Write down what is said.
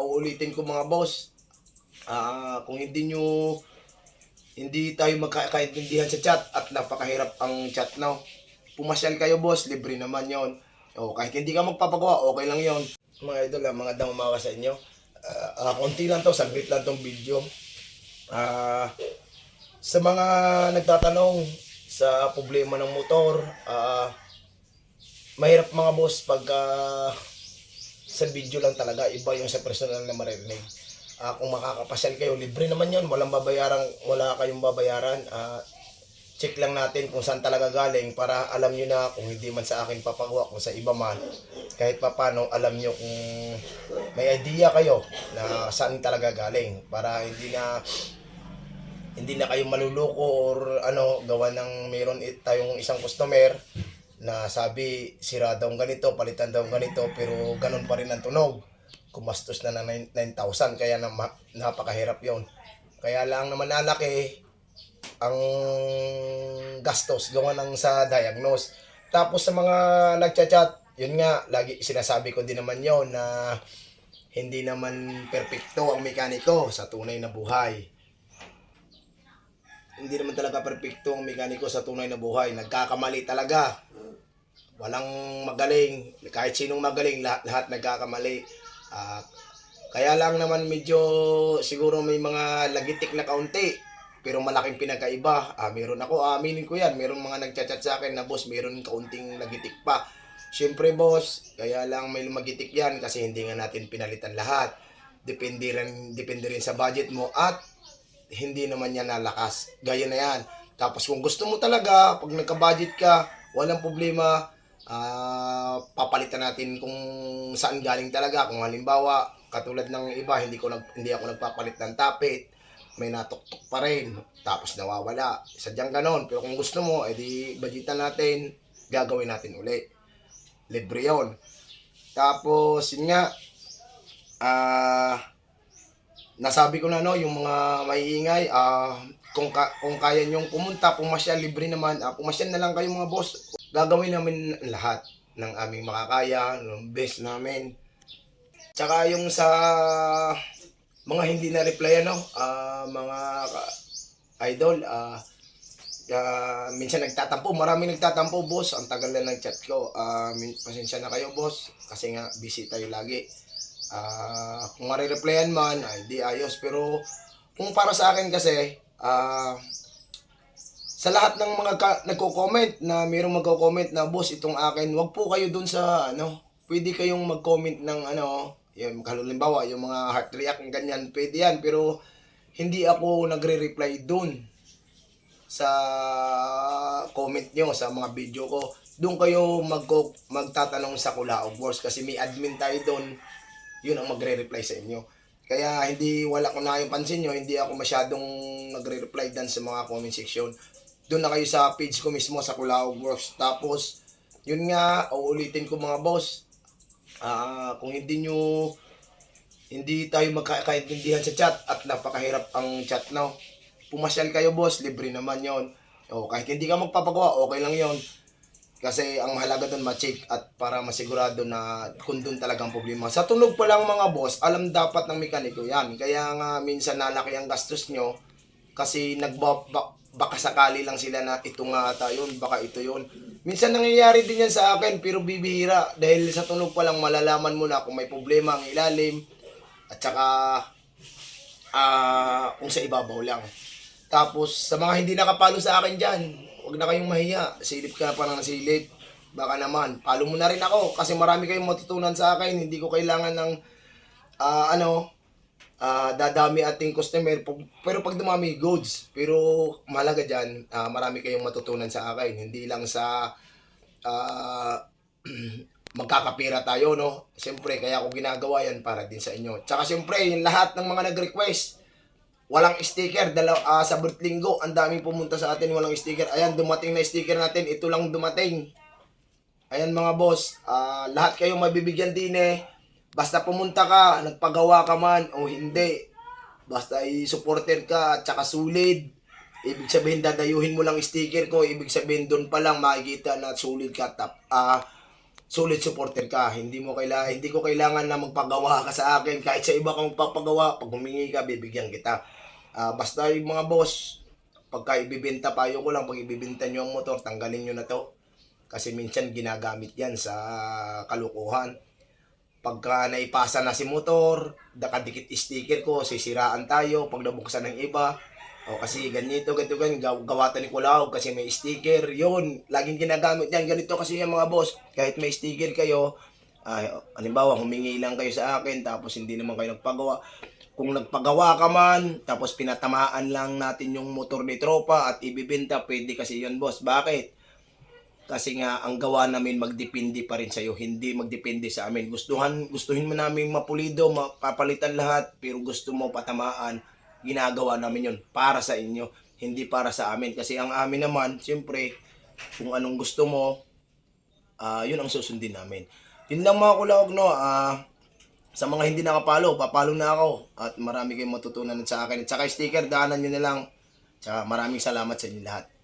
Uulitin ko mga boss. Ah, kung hindi nyo hindi tayo magkakaintindihan sa chat at napakahirap ang chat now. Pumasyal kayo boss, libre naman yon. O kahit hindi ka magpapagawa, okay lang yon. Mga idol, ah, mga damamawa sa inyo. Ah, ah, konti lang to, saglit lang tong video. Ah, sa mga nagtatanong sa problema ng motor, ah, mahirap mga boss pag ah, sa video lang talaga, iba yung sa personal na maririnig. Ah, kung makakapasyal kayo, libre naman yon walang babayaran, wala kayong babayaran. Ah, check lang natin kung saan talaga galing para alam nyo na kung hindi man sa akin papagawa, kung sa iba man, kahit papano alam nyo kung may idea kayo na saan talaga galing para hindi na hindi na kayo maluloko or ano gawa ng it- tayong isang customer na sabi sira daw ganito, palitan daw ganito pero ganun pa rin ang tunog. Kumastos na ng 9 9,000 kaya na napakahirap 'yon. Kaya lang naman nalaki ang gastos gawa ng sa diagnose. Tapos sa mga nagchat-chat, yun nga, lagi sinasabi ko din naman yon na hindi naman perpekto ang mekaniko sa tunay na buhay hindi naman talaga perpekto ang mekaniko sa tunay na buhay. Nagkakamali talaga. Walang magaling. Kahit sinong magaling, lahat, lahat nagkakamali. Ah, kaya lang naman medyo siguro may mga lagitik na kaunti. Pero malaking pinagkaiba. Ah, meron ako, aminin ko yan. Meron mga nagchat-chat sa akin na boss, meron kaunting lagitik pa. Siyempre boss, kaya lang may lumagitik yan kasi hindi nga natin pinalitan lahat. Depende rin, depende rin sa budget mo at hindi naman yan nalakas. Gaya na yan. Tapos kung gusto mo talaga, pag nagka-budget ka, walang problema, ah, papalitan natin kung saan galing talaga. Kung halimbawa, katulad ng iba, hindi ko nag, hindi ako nagpapalit ng tapit, may natuktok pa rin, tapos nawawala. Sadyang ganon. Pero kung gusto mo, edi budgetan natin, gagawin natin uli. Libre yon. Tapos, yun nga, ah, nasabi ko na no, yung mga maiingay, ah, kung, ka, kung kaya nyong pumunta, pumasyal, libre naman, ah, pumasyal na lang kayo mga boss. Gagawin namin lahat ng aming makakaya, ng best namin. Tsaka yung sa mga hindi na reply ano, ah, mga idol, ah, ah, minsan nagtatampo, marami nagtatampo boss, ang tagal na ng chat ko. Min- pasensya na kayo boss, kasi nga busy tayo lagi. Ah, kung marireplyan man, ay di ayos. Pero kung para sa akin kasi, ah, sa lahat ng mga ka- nagko-comment na mayroong magko-comment na boss itong akin, wag po kayo dun sa ano, pwede kayong mag-comment ng ano, yung halimbawa yung mga heart react ng ganyan, pwede yan pero hindi ako nagre-reply dun sa comment nyo sa mga video ko. Doon kayo magko magtatanong sa Kulaog Wars kasi may admin tayo doon yun ang magre-reply sa inyo. Kaya hindi wala ko na yung pansin nyo, hindi ako masyadong nagre-reply dan sa mga comment section. Doon na kayo sa page ko mismo sa Kulaog Works. Tapos, yun nga, uulitin ko mga boss. Ah, kung hindi nyo hindi tayo magkakaintindihan sa chat at napakahirap ang chat now. Pumasyal kayo boss, libre naman yon. O kahit hindi ka magpapagawa, okay lang yon. Kasi ang mahalaga doon ma-check at para masigurado na kung doon talagang problema. Sa tunog pa lang mga boss, alam dapat ng mekaniko yan. Kaya nga minsan nalaki ang gastos nyo kasi nagba, ba- baka sakali lang sila na ito nga ata yun, baka ito yun. Minsan nangyayari din yan sa akin pero bibihira dahil sa tunog pa lang malalaman mo na kung may problema ang ilalim at saka ah kung sa ibabaw lang. Tapos sa mga hindi nakapalo sa akin dyan, huwag na kayong mahiya. Silip ka pa ng silip. Baka naman, follow mo na rin ako kasi marami kayong matutunan sa akin. Hindi ko kailangan ng ah, ano, ah, dadami ating customer. Pero pag dumami, goods. Pero malaga dyan, ah, marami kayong matutunan sa akin. Hindi lang sa ah, magkakapira tayo, no? Siyempre, kaya ako ginagawa yan para din sa inyo. Tsaka siyempre, yung lahat ng mga nag-request, walang sticker. Dalaw, ah, sa birth linggo, ang daming pumunta sa atin, walang sticker. Ayan, dumating na sticker natin. Ito lang dumating. Ayan mga boss, ah, lahat kayo mabibigyan din eh. Basta pumunta ka, nagpagawa ka man o hindi. Basta i-supporter ka at saka sulit. Ibig sabihin dadayuhin mo lang sticker ko, ibig sabihin doon pa lang makikita na sulit ka tap. Ah, solid supporter ka. Hindi mo kailangan, hindi ko kailangan na magpagawa ka sa akin. Kahit sa iba kang magpapagawa, pag humingi ka, bibigyan kita. Ah, basta yung mga boss, pagka ibibenta, payo ko lang, pag ibibenta nyo ang motor, tanggalin nyo na to. Kasi minsan ginagamit yan sa kalukuhan. Pagka naipasa na si motor, nakadikit sticker ko, sisiraan tayo, pag nabuksan ng iba, o kasi ganito, ganito, ganito, gaw- gawatan ni Kulao kasi may sticker, yun, laging ginagamit yan, ganito kasi yung mga boss, kahit may sticker kayo, ay, halimbawa, humingi lang kayo sa akin, tapos hindi naman kayo nagpagawa, kung nagpagawa ka man, tapos pinatamaan lang natin yung motor ni tropa at ibibenta, pwede kasi yun boss, bakit? Kasi nga, ang gawa namin magdepende pa rin sa'yo, hindi magdepende sa amin. Gustuhan, gustuhin mo namin mapulido, mapapalitan lahat, pero gusto mo patamaan, ginagawa namin yun para sa inyo, hindi para sa amin. Kasi ang amin naman, siyempre, kung anong gusto mo, ah yun ang susundin namin. Yun lang mga kulawag, no? Ah, sa mga hindi nakapalo, papalo na ako. At marami kayong matutunan sa akin. At saka sticker, daanan nyo na lang. Tsaka maraming salamat sa inyo lahat.